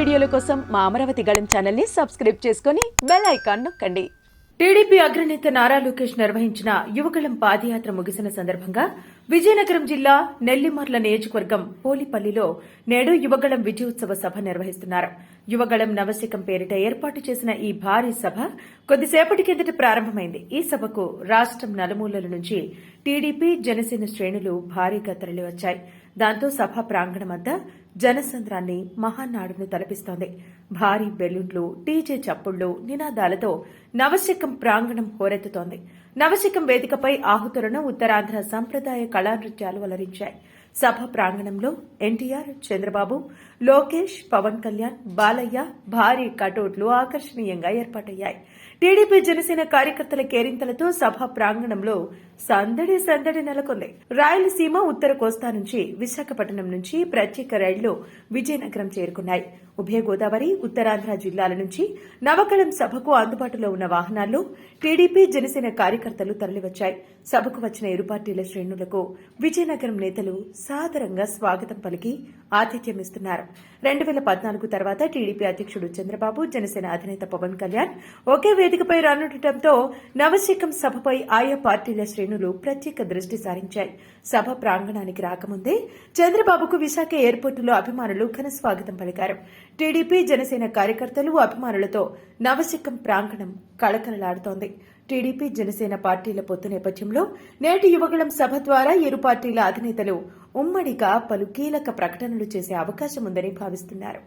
వీడియోల కోసం మా అమరావతి గళం ఛానల్ని సబ్స్క్రైబ్ చేసుకుని బెల్ ఐకాన్ నొక్కండి. టీడీపీ అగ్రనేత నారా లోకేష్ నిర్వహించిన యువగళం పాదయాత్ర ముగిసిన సందర్భంగా విజయనగరం జిల్లా నెల్లిమర్ల నియోజకవర్గం పోలిపల్లిలో నేడు యువగళం విజయోత్సవ సభ నిర్వహిస్తున్నారు. యువగళం నవశకం పేరిట ఏర్పాటు చేసిన ఈ భారీ సభ కొద్దిసేపటి కిందట ప్రారంభమైంది. ఈ సభకు రాష్ట్రం నలుమూలల నుంచి టీడీపీ జనసేన శ్రేణులు భారీగా తరలివచ్చాయి. దాంతో సభ ప్రాంగణం వద్ద జనసంద్రాన్ని మహానాడును తలపిస్తోంది. భారీ బెలూన్లు టీజే చప్పుళ్ళు నినాదాలతో నవశకం ప్రాంగణం హోరెత్తుతోంది. నవశికం వేదికపై ఆహుతులను ఉత్తరాంధ్ర సంప్రదాయ కళానృత్యాలు అలరించాయి. సభ ప్రాంగణంలో ఎన్టీఆర్ చంద్రబాబు లోకేష్ పవన్ కళ్యాణ్ బాలయ్య భారీ కటౌట్లు ఆకర్షణీయంగా ఏర్పాటయ్యాయి. టీడీపీ జనసేన కార్యకర్తల కేరింతలతో సభ ప్రాంగణంలో సందడి సందడి నెలకొంది. రాయలసీమ ఉత్తర కోస్తా నుంచి విశాఖపట్నం నుంచి ప్రత్యేక రైళ్ళు విజయనగరం చేరుకున్నాయి. ఉభయ గోదావరి ఉత్తరాంధ్ర జిల్లాల నుంచి నవకళం సభకు అందుబాటులో ఉన్న వాహనాల్లో టీడీపీ జనసేన కార్యకర్తలు తరలివచ్చాయి. సభకు వచ్చిన ఇరు పార్టీల శ్రేణులకు విజయనగరం నేతలు సాదరంగా స్వాగతం పలికి ఆతిథ్యమిస్తున్నారు. రెండు వేల పద్నాలుగు తర్వాత టీడీపీ అధ్యక్షుడు చంద్రబాబు జనసేన అధినేత పవన్ కళ్యాణ్ ఒకే వేదికపై రానుండటంతో నవశకం సభపై ఆయా పార్టీల శ్రేణులు ప్రత్యేక దృష్టి సారించాయి. సభ ప్రాంగణానికి రాకముందే చంద్రబాబుకు విశాఖ ఎయిర్పోర్టులో అభిమానులు ఘన స్వాగతం పలికారు. టీడీపీ జనసేన కార్యకర్తలు అభిమానులతో నవశకం ప్రాంగణం కళకళలాడుతోంది. టీడీపీ జనసేన పార్టీల పొత్తు నేపథ్యంలో నేటి యువగళం సభ ద్వారా ఇరు పార్టీల అధినేతలు ఉమ్మడిగా పలు కీలక ప్రకటనలు చేసే అవకాశం ఉందని భావిస్తున్నారు.